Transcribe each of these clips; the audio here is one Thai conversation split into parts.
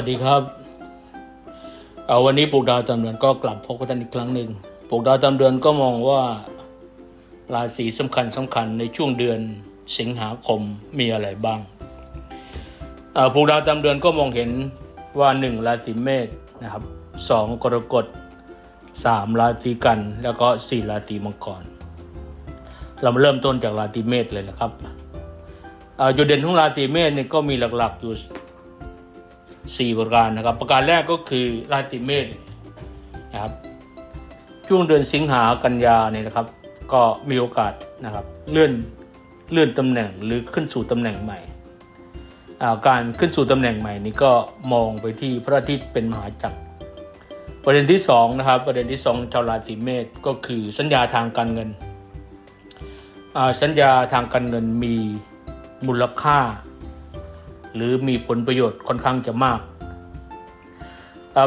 สวัสดีครับ เอาวันนี้ปลูกดาวตามเดือนก็กลับพบกันอีกครั้งหนึ่งปลูกดาวตามเดือนก็มองว่าราศีสำคัญสำคัญในช่วงเดือนสิงหาคมมีอะไรบ้างปลูกดาวตามเดือนก็มองเห็นว่าหนึ่งราศีเมษนะครับสองกรกฎสามราศีกัน แล้วก็สี่ราศีมังกร เรามาเริ่มต้นจากราศีเมษเลยนะครับจุดเด่นของราศีเมษเนี่ยก็มีหลักๆอยู่ สี่ประการนะครับ ประการแรกก็คือราศีเมษนะครับช่วงเดือนสิงหากันยาเนี่ยนะครับ ก็มีโอกาสนะครับเลื่อนเลื่อนตำแหน่งหรือขึ้นสู่ตำแหน่งใหม่าการขึ้นสู่ตำแหน่งใหม่นี้ก็มองไปที่พระอาทิตย์เป็นมหาจักร ประเด็นที่สองนะครับประเด็นที่สองชาวราศีเมษก็คือสัญญาทางการเงิน สัญญาทางการเงินมีมูลค่า หรือมีผลประโยชน์ค่อนข้างจะมาก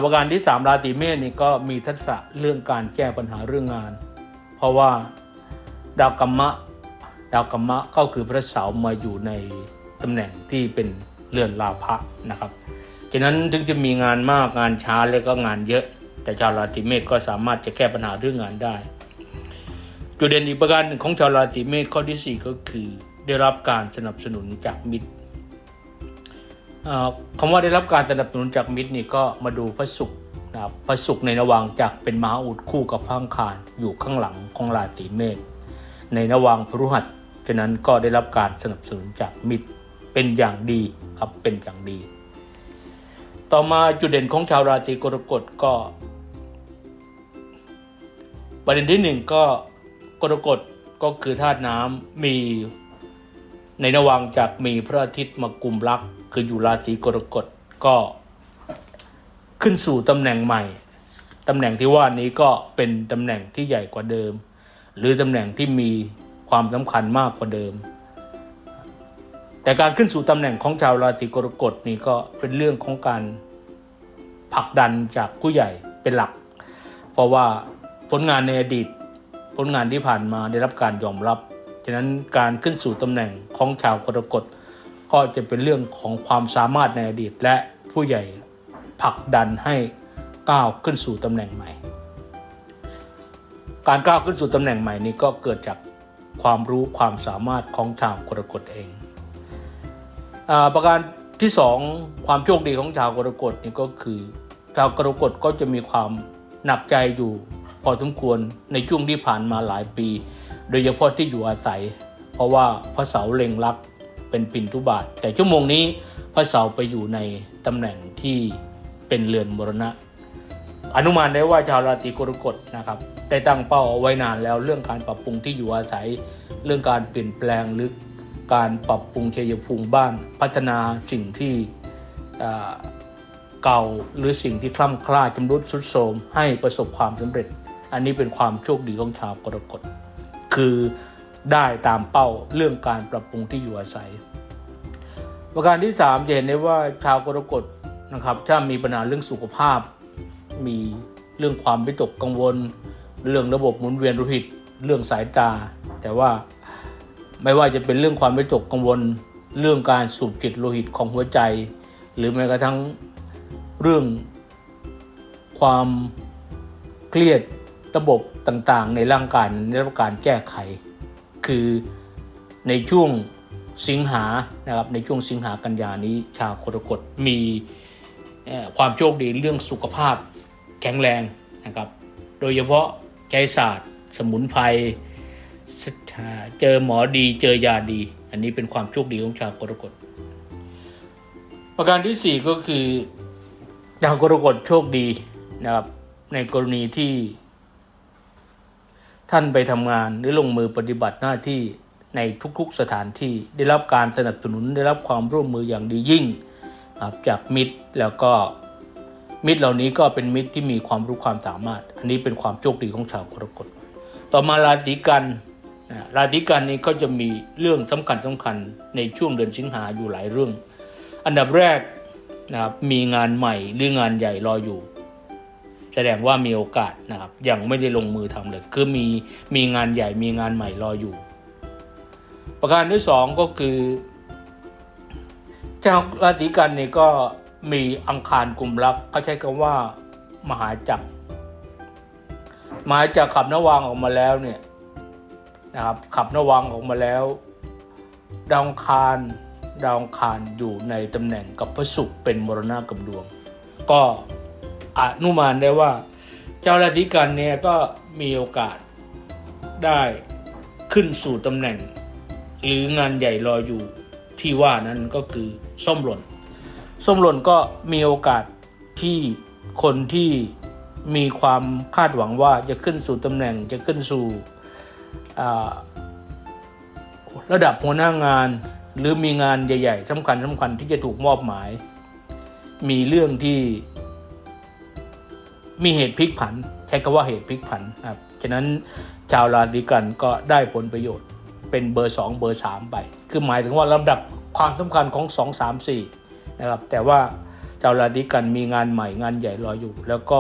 ประการที่สามราศีเมษนี่ก็มีทักษะเรื่องการแก้ปัญหาเรื่องงาน เพราะว่าดาวกัมมะ ดาวกัมมะก็คือพระเสาร์มาอยู่ในตำแหน่งที่เป็นเรือนลาภะนะครับฉะนั้นถึงจะมีงานมากงานช้าแล้วก็งานเยอะ แต่ชาวราศีเมษก็สามารถจะแก้ปัญหาเรื่องงานได้ จุดเด่นอีกประการหนึ่งของชาวราศีเมษข้อที่สี่ก็คือ ได้รับการสนับสนุนจากมิตร คำว่าได้รับการสนับสนุนจากมิตรนี่ก็มาดูพระศุกร์นะครับพระศุกร์ในระหว่างจากเป็นมหาอุดคู่กับพระอังคารอยู่ข้างหลังของราศีเมษในระหว่างพฤหัสฉะนั้นก็ได้รับการสนับสนุนจากมิตรเป็นอย่างดีครับเป็นอย่างดี ต่อมาจุดเด่นของชาวราศีกรกฎก็ ประเด็นที่หนึ่งก็กรกฎก็คือธาตุน้ำมี ในระหว่างจากมีพระอาทิตย์มากุมรัก คืออยู่ราศีกรกฎก็ขึ้นสู่ตำแหน่งใหม่ตำแหน่งที่ว่านี้ก็เป็นตำแหน่งที่ใหญ่กว่าเดิม หรือตำแหน่งที่มีความสำคัญมากกว่าเดิม แต่การขึ้นสู่ตำแหน่งของชาวราศีกรกฎนี่ก็เป็นเรื่องของการผลักดันจากผู้ใหญ่เป็นหลัก เพราะว่าผลงานในอดีต ผลงานที่ผ่านมาได้รับการยอมรับ ฉะนั้นการขึ้นสู่ตำแหน่งของชาวกรกฎก็จะเป็นเรื่องของความสามารถในอดีตและผู้ใหญ่ผลักดันให้ก้าวขึ้นสู่ตำแหน่งใหม่ การก้าวขึ้นสู่ตำแหน่งใหม่นี้ก็เกิดจากความรู้ความสามารถของชาวกรกฎเองอประการที่สองความโชคดีของชาวกรกฎนี่ก็คือชาวกรกฎก็จะมีความหนักใจอยู่พอสมควรในช่วงที่ผ่านมาหลายปี โดยเฉพาะที่อยู่อาศัย เพราะว่าพระเสาเล็งรักเป็นปินทุบาท แต่ชั่วโมงนี้พระเสาไปอยู่ในตำแหน่งที่เป็นเรือนมรณะ อนุมานได้ว่าชาวราศีกรกฎนะครับ ได้ตั้งเป้าเอาไว้นานแล้วเรื่องการปรับปรุงที่อยู่อาศัย เรื่องการเปลี่ยนแปลงหรือการปรับปรุงเชยภูมิบ้าน พัฒนาสิ่งที่เก่าหรือสิ่งที่คล่ำคล้าจำรุดสุดโทรมให้ประสบความสำเร็จ อันนี้เป็นความโชคดีของชาวกรกฎ คือได้ตามเป้าเรื่องการปรับปรุงที่อยู่อาศัย ประการที่ 3 จะเห็นได้ว่าชาวกรกฎนะครับถ้ามีปัญหาเรื่องสุขภาพ มีเรื่องความวิตกกังวล เรื่องระบบหมุนเวียนโลหิตเรื่องสายตา แต่ว่าไม่ว่าจะเป็นเรื่องความวิตกกังวล เรื่องการสูบจิตโลหิตของหัวใจ หรือแม้กระทั่งเรื่องความเครียด ระบบต่างๆ ในร่างกายได้รับการแก้ไข คือในช่วงสิงหานะครับในช่วงสิงหากันยานี้ ชาวกรกฎมีความโชคดีเรื่องสุขภาพแข็งแรงนะครับ โดยเฉพาะใช้ศาสตร์ สมุนไพรเจอหมอดีเจอยาดี อันนี้เป็นความโชคดีของชาวกรกฎประการที่สี่ก็คือชาวกรกฎโชคดีนะครับในกรณีที่ ท่านไปทำงานหรือลงมือปฏิบัติหน้าที่ในทุกๆสถานที่ได้รับการสนับสนุนได้รับความร่วมมืออย่างดียิ่งจากมิตรแล้วก็มิตรเหล่านี้ก็เป็นมิตรที่มีความรู้ความสามารถ อันนี้เป็นความโชคดีของชาวกรกฎต่อมาราศีกันราศีกันนี้ก็จะมีเรื่องสำคัญสำคัญในช่วงเดือนสิงหาอยู่หลายเรื่อง อันดับแรกนะครับมีงานใหม่หรืองานใหญ่รออยู่ แสดงว่ามีโอกาสนะครับ ยังไม่ได้ลงมือทำเลย คือมีมีงานใหญ่มีงานใหม่รออยู่ ประการที่สองก็คือชาวราศีกันเนี่ยก็มีอังคารกลุ่มรักเขาใช้คำว่ามหาจักรมหาจักรขับนวางออกมาแล้วเนี่ยนะครับขับนวางออกมาแล้ว ดาวคารดาวคารอยู่ในตำแหน่งกับพระศุกร์เป็นมรณะกับดวง ก็ อนุมานได้ว่า เจ้าราศีกันเนี่ยก็มีโอกาสได้ขึ้นสู่ตำแหน่ง หรืองานใหญ่รออยู่ที่ว่านั้นก็คือส้มหล่น ส้มหล่นก็มีโอกาสที่คนที่มีความคาดหวังว่าจะขึ้นสู่ตำแหน่งจะขึ้นสู่ระดับหัวหน้างาน หรือมีงานใหญ่ ๆสำคัญสำคัญที่จะถูกมอบหมาย มีเรื่องที่ มีเหตุพลิกผัน ใช้คำว่าเหตุพลิกผันนะครับฉะนั้นชาวราศีกันก็ได้ผลประโยชน์เป็นเบอร์ 2 เบอร์ 3 ไป คือหมายถึงว่าลำดับความสำคัญของ 2 3 4นะครับแต่ว่าชาวราศีกันมีงานใหม่งานใหญ่รออยู่ แล้วก็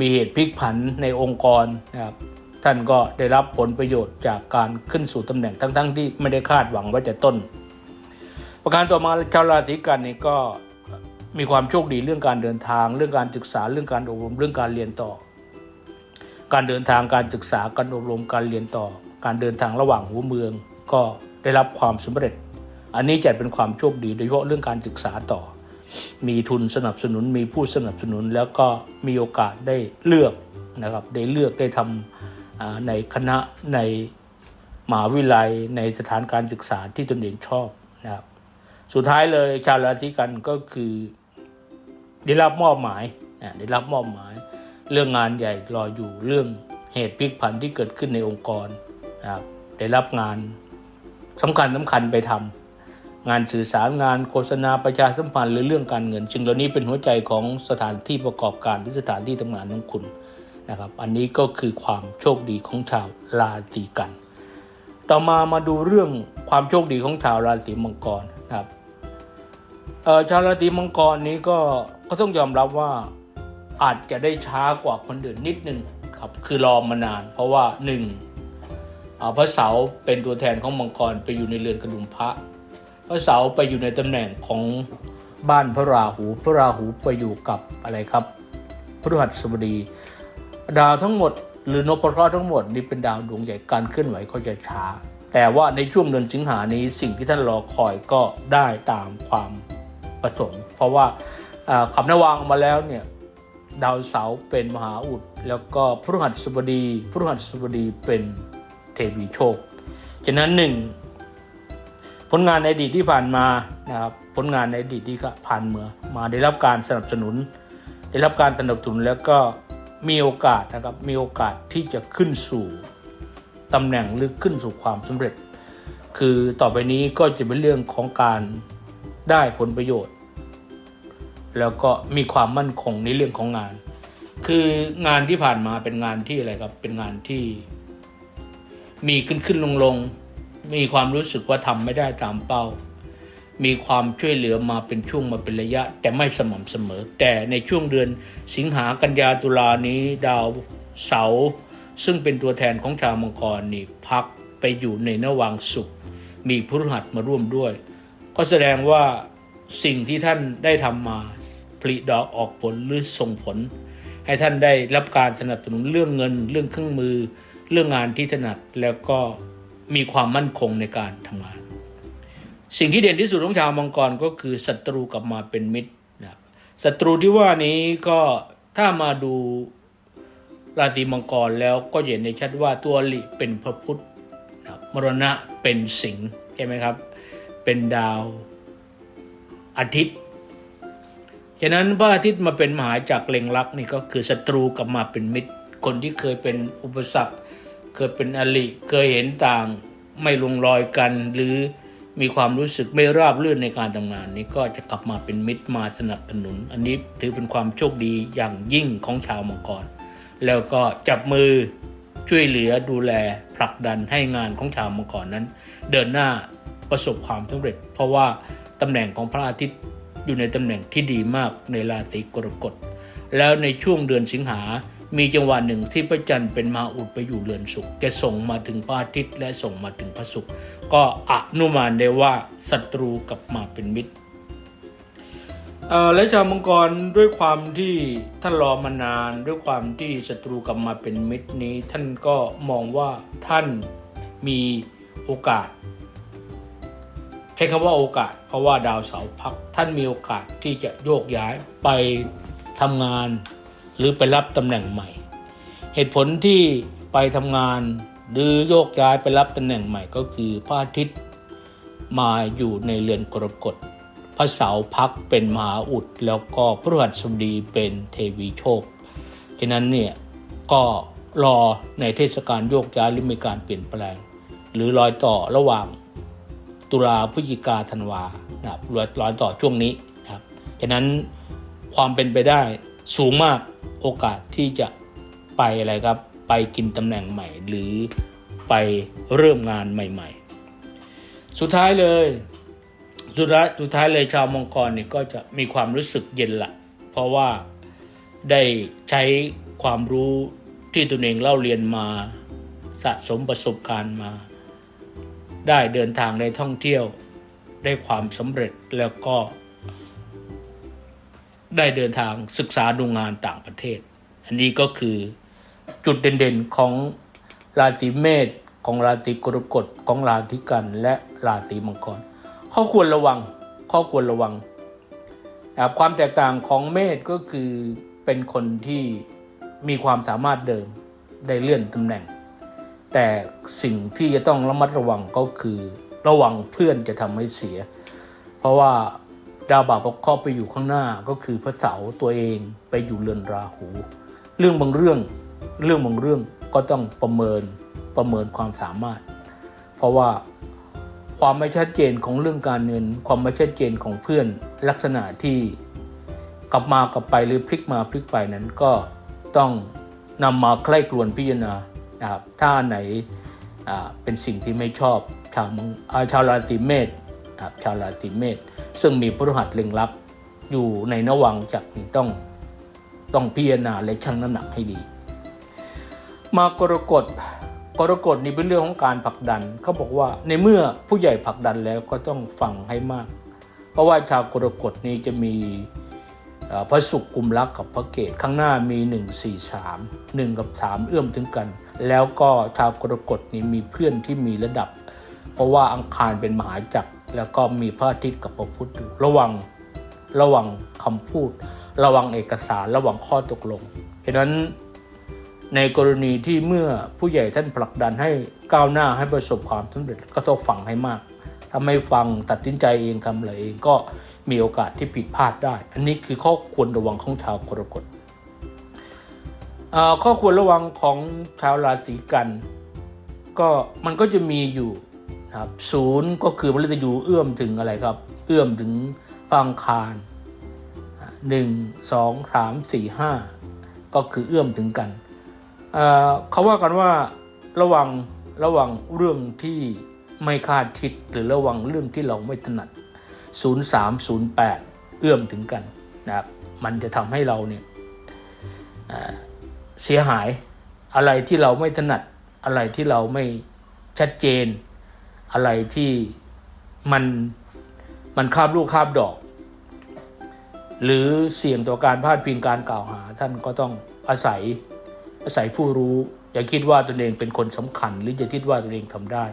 มีเหตุพลิกผันในองค์กรนะครับท่านก็ได้รับผลประโยชน์จากการขึ้นสู่ตำแหน่งทั้งๆที่ไม่ได้คาดหวังไว้แต่ต้น ประการต่อมาชาวราศีกันนี่ก็ มีความโชคดีเรื่องการเดินทาง เรื่องการศึกษาเรื่องการอบรมเรื่องการเรียนต่อ การเดินทางการศึกษาการอบรมการเรียนต่อ การเดินทางระหว่างหัวเมือง ก็ได้รับความสำเร็จ อันนี้จะเป็นความโชคดีโดยเฉพาะเรื่องการศึกษาต่อ มีทุนสนับสนุนมีผู้สนับสนุนแล้วก็มีโอกาสได้เลือกนะครับได้เลือกได้ทำอ่าในคณะในมหาวิทยาลัยในสถานการศึกษาที่ตนเองชอบนะครับสุดท้ายเลยชาวราศีกันก็คือ ได้รับมอบหมายได้รับมอบหมาย เรื่องงานใหญ่รออยู่เรื่องเหตุพลิกผันที่เกิดขึ้นในองค์กรนะครับได้รับงานสำคัญสำคัญไปทำงานสื่อสารงานโฆษณาประชาสัมพันธ์หรือเรื่องการเงินจึงเหล่านี้เป็นหัวใจของสถานที่ประกอบการหรือสถานที่ทำงานของคุณนะครับ อันนี้ก็คือความโชคดีของชาวราศีกัน ต่อมามาดูเรื่องความโชคดีของชาวราศีมังกรนะครับชาวราศีมังกรนี้ก็ ก็ต้องยอมรับว่าอาจจะได้ช้ากว่าคนอื่นนิดนึงครับคือรอมานาน เพราะว่าหนึ่งพระเสาร์เป็นตัวแทนของมังกรไปอยู่ในเรือนกระดุมพระ พระเสาร์ไปอยู่ในตำแหน่งของบ้านพระราหู พระราหูไปอยู่กับอะไรครับพฤหัสบดี ดาวทั้งหมด หรือนพเคราะห์ทั้งหมดนี่เป็นดาวดวงใหญ่การเคลื่อนไหวก็จะช้า แต่ว่าในช่วงเดือนสิงหานี้สิ่งที่ท่านรอคอยก็ได้ตามความประสงค์ เพราะว่า ขับนวางมาแล้วเนี่ยดาวเสาร์เป็นมหาอุด แล้วก็พฤหัสบดีพฤหัสบดีเป็นเทวีโชคฉะนั้นหนึ่งผลงานในอดีตที่ผ่านมานะครับผลงานในอดีตที่ผ่านเมือมาได้รับการสนับสนุน ได้รับการสนับสนุนแล้วก็มีโอกาสนะครับมีโอกาสที่จะขึ้นสู่ตำแหน่งหรือขึ้นสู่ความสำเร็จ คือต่อไปนี้ก็จะเป็นเรื่องของการได้ผลประโยชน์ แล้วก็มีความมั่นคงในเรื่องของงาน คืองานที่ผ่านมาเป็นงานที่อะไรครับ เป็นงานที่ มีขึ้นขึ้นลงลงมีความรู้สึกว่าทำไม่ได้ตามเป้า มีความช่วยเหลือมาเป็นช่วงมาเป็นระยะ แต่ไม่สม่ำเสมอ แต่ในช่วงเดือนสิงหากันยาตุลานี้ดาวเสาร์ซึ่งเป็นตัวแทนของชาวมังกรนี่พักไปอยู่ในนวางสุข มีพฤหัสมาร่วมด้วย ก็แสดงว่าสิ่งที่ท่านได้ทำมา ผลิดอกออกผลหรือส่งผล ให้ท่านได้รับการสนับสนุนเรื่องเงิน เรื่องเครื่องมือ เรื่องงานที่ถนัดแล้วก็มีความมั่นคงในการทำงาน สิ่งที่เด่นที่สุดของชาวมังกรก็คือศัตรูกลับมาเป็นมิตรนะศัตรูที่ว่านี้ก็ถ้ามาดูราศีมังกรแล้วก็เห็นได้ชัดว่าตัวลีเป็นพระพุทธนะมรณะเป็นสิงใช่ไหมครับ เป็นดาวอาทิตย์ ฉะนั้นพระอาทิตย์มาเป็นมหาจากรเล็งลักษ์นี่ก็คือศัตรูกลับมาเป็นมิตร คนที่เคยเป็นอุปสรรค เคยเป็นอลิเคยเห็นต่างไม่ลงรอยกันหรือมีความรู้สึกไม่ราบรื่นในการทำงานนี้ก็จะกลับมาเป็นมิตรมาสนับสนุน อันนี้ถือเป็นความโชคดีอย่างยิ่งของชาวมังกร แล้วก็จับมือช่วยเหลือดูแลผลักดันให้งานของชาวมังกรนั้น เดินหน้าประสบความสำเร็จ เพราะว่าตำแหน่งของพระอาทิตย์ อยู่ในตำแหน่งที่ดีมากในราศีกรกฎ แล้วในช่วงเดือนสิงหา มีจังหวะหนึ่งที่พระจันทร์เป็นมาอุดไปอยู่เรือนศุกร์จะส่งมาถึงพระอาทิตย์และส่งมาถึงพระศุกร์ก็อนุมานได้ว่าศัตรูกลับมาเป็นมิตรเอ่อและชาวมังกรด้วยความที่ท่านรอมานานด้วยความที่ศัตรูกลับมาเป็นมิตรนี้ ท่านก็มองว่าท่านมีโอกาส ช้คำว่าโอกาส เพราะว่าดาวเสาร์พักท่านมีโอกาสที่จะโยกย้ายไปทำงาน หรือไปรับตำแหน่งใหม่ เหตุผลที่ไปทำงานหรือโยกย้ายไปรับตำแหน่งใหม่ก็คือพระอาทิตย์มาอยู่ในเรือนกรกฎพระเสาร์พักเป็นมหาอุด แล้วก็พฤหัสบดีเป็นเทวีโชคฉะนั้นเนี่ยก็รอในเทศกาลโยกย้ายหรือมีการเปลี่ยนแปลง หรือรอยต่อระหว่าง ตุลาพฤศจิกาธันวานะครับรอยรอยต่อช่วงนี้นะครับฉะนั้นความเป็นไปได้สูงมากโอกาสที่จะไปอะไรครับ ไปกินตำแหน่งใหม่ หรือไปเริ่มงานใหม่ ๆ สุดท้ายเลยสุดท้ายสุดท้ายเลยชาวมังกรเนี่ยก็จะมีความรู้สึกเย็นละเพราะว่าได้ใช้ความรู้ที่ตนเองเล่าเรียนมาสะสมประสบการณ์มา ได้เดินทางในท่องเที่ยว ได้ความสำเร็จแล้วก็ ได้เดินทางศึกษาดูงานต่างประเทศ อันนี้ก็คือจุดเด่นๆของราศีเมษของราศีกรกฎของราศีกันและราศีมังกรข้อควรระวังข้อควรระวัง ความแตกต่างของเมษก็คือเป็นคนที่มีความสามารถเดิมได้เลื่อนตำแหน่ง แต่สิ่งที่จะต้องระมัดระวังก็คือระวังเพื่อนจะทำให้เสีย เพราะว่าดาวบาปคราะห์ไปอยู่ข้างหน้าก็คือพระเสาร์ตัวเองไปอยู่เรือนราหู เรื่องบางเรื่องเรื่องบางเรื่องก็ต้องประเมินประเมินความสามารถ เพราะว่าความไม่ชัดเจนของเรื่องการเงิน ความไม่ชัดเจนของเพื่อนลักษณะที่กลับมากลับไปหรือพลิกมาพลิกไปนั้นก็ต้องนำมาใคร่ครวญพิจารณา นะครับถ้าไหนเป็นสิ่งที่ไม่ชอบชาวมังอ่าชาวราศีเมษชาวราศีเมษซึ่งมีพฤหัสเล็งลับอยู่ในนวังจากนี้ต้องต้องพิจารณาและชั่งน้ำหนักให้ดี มากรกฎกรกฎนี่เป็นเรื่องของการผลักดันเขาบอกว่าในเมื่อผู้ใหญ่ผลักดันแล้วก็ต้องฟังให้มาก เพราะว่าชาวกรกฎนี้จะมีพระศุกร์กุมรักกับพระเกตข้างหน้ามี 1 4 3 1 กับ 3 เอื้อมถึงกัน แล้วก็ชาวกรกฎนี้มีเพื่อนที่มีระดับ เพราะว่าอังคารเป็นมหาจักรแล้วก็มีพระอาทิตย์กับพระพุธอยู่ระวังระวังคำพูด ระวังเอกสารระวังข้อตกลงฉะนั้นในกรณีที่เมื่อผู้ใหญ่ท่านผลักดันให้ก้าวหน้าให้ประสบความสำเร็จก็ต้องฟังให้มาก ถ้าไม่ฟังตัดสินใจเองทำอะไรเองก็มีโอกาสที่ผิดพลาดได้ อันนี้คือข้อควรระวังของชาวกรกฎ ข้อควรระวังของชาวราศีกัน ก็มันก็จะมีอยู่ครับศูนย์ก็คือมฤตยูเอื้อมถึงอะไรครับ เอื้อมถึงพระอังคารหนึ่งสองสามสี่ห้าก็คือเอื้อมถึงกันเเขาว่ากันว่าระวังระวังเรื่องที่ไม่คาดคิดหรือระวังเรื่องที่เราไม่ถนัด 0308 เอื้อมถึงกันนะครับ มันจะทำให้เราเนี่ย เสียหายอะไรที่เราไม่ถนัดอะไรที่เราไม่ชัดเจน อะไรที่มันมันคาบลูกคาบดอก หรือเสี่ยงต่อการพลาดพิงการกล่าวหา ท่านก็ต้องอาศัยอาศัยผู้รู้ อย่าคิดว่าตนเองเป็นคนสำคัญ หรืออย่าคิดว่าตนเองทำได้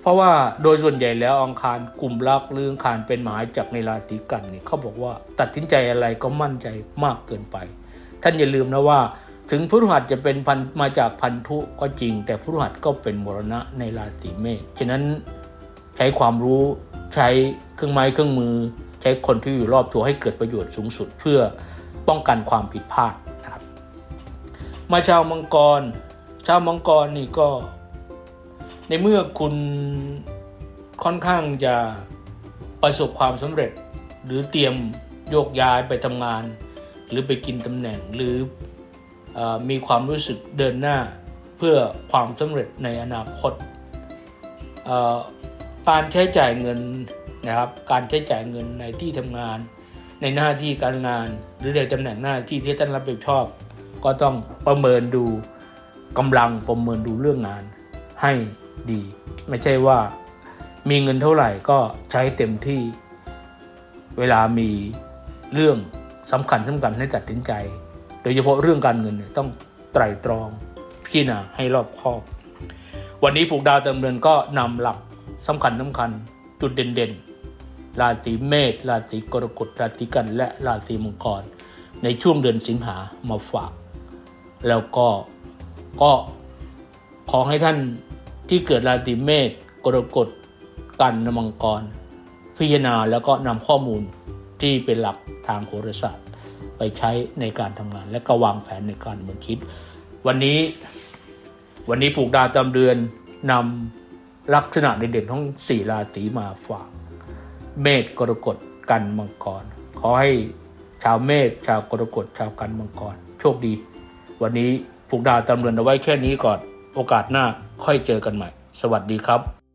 เพราะว่าโดยส่วนใหญ่แล้วองคารกลุ่มรักหรืออังคารเป็นหมหาจักในราศีกันนี่เขาบอกว่าตัดสินใจอะไรก็มั่นใจมากเกินไป ท่านอย่าลืมนะว่า ถึงพฤหัสจะเป็นพันมาจากพันธุก็จริง แต่พฤหัสก็เป็นมรณะในราศีเมษฉะนั้นใช้ความรู้ใช้เครื่องไม้เครื่องมือ ใช้คนที่อยู่รอบตัวให้เกิดประโยชน์สูงสุดเพื่อป้องกันความผิดพลาดนะครับ มาชาวมังกร ชาวมังกรนี่ก็ ในเมื่อคุณค่อนข้างจะประสบความสำเร็จ หรือเตรียมโยกย้ายไปทำงาน หรือไปกินตำแหน่งหรือเออ มีความรู้สึกเดินหน้าเพื่อความสำเร็จในอนาคต การใช้จ่ายเงินนะครับ การใช้จ่ายเงินในที่ทำงาน ในหน้าที่การงาน หรือในตำแหน่งหน้าที่ที่ท่านรับผิดชอบ ก็ต้องประเมินดูกำลังประเมินดูเรื่องงานให้ดี ไม่ใช่ว่ามีเงินเท่าไหร่ก็ใช้เต็มที่เวลามีเรื่องสำคัญสำคัญให้ตัดสินใจ ดยเฉพาะเรื่องการเงินเนี่ยต้องไตร่ตรองพิจารณาให้รอบคอบ วันนี้ผูกดาวเติมเดือนก็นำหลักสำคัญสำคัญจุดเด่นๆ ราศีเมษราศีกรกฎราศีกันและราศีมังกร ในช่วงเดือนสิงหามาฝาก แล้วก็ก็ขอให้ท่านที่เกิดราศีเมษกรกฎกันมังกร พิจารณาแล้วก็นำข้อมูลที่เป็นหลักทางโหราศาสตร์ ไปใช้ในการทำงาน และก็วางแผนในการเมืองคิด วันนี้ วันนี้ผูกดาวตามเดือนนำลักษณะเด่นๆของสี่ราศีมาฝาก เมษกรกฎกันมังกร ขอให้ชาวเมษชาวกรกฎชาวกันมังกร โชคดี วันนี้ผูกดาวตามเดือนเอาไว้แค่นี้ก่อน โอกาสหน้าค่อยเจอกันใหม่ สวัสดีครับ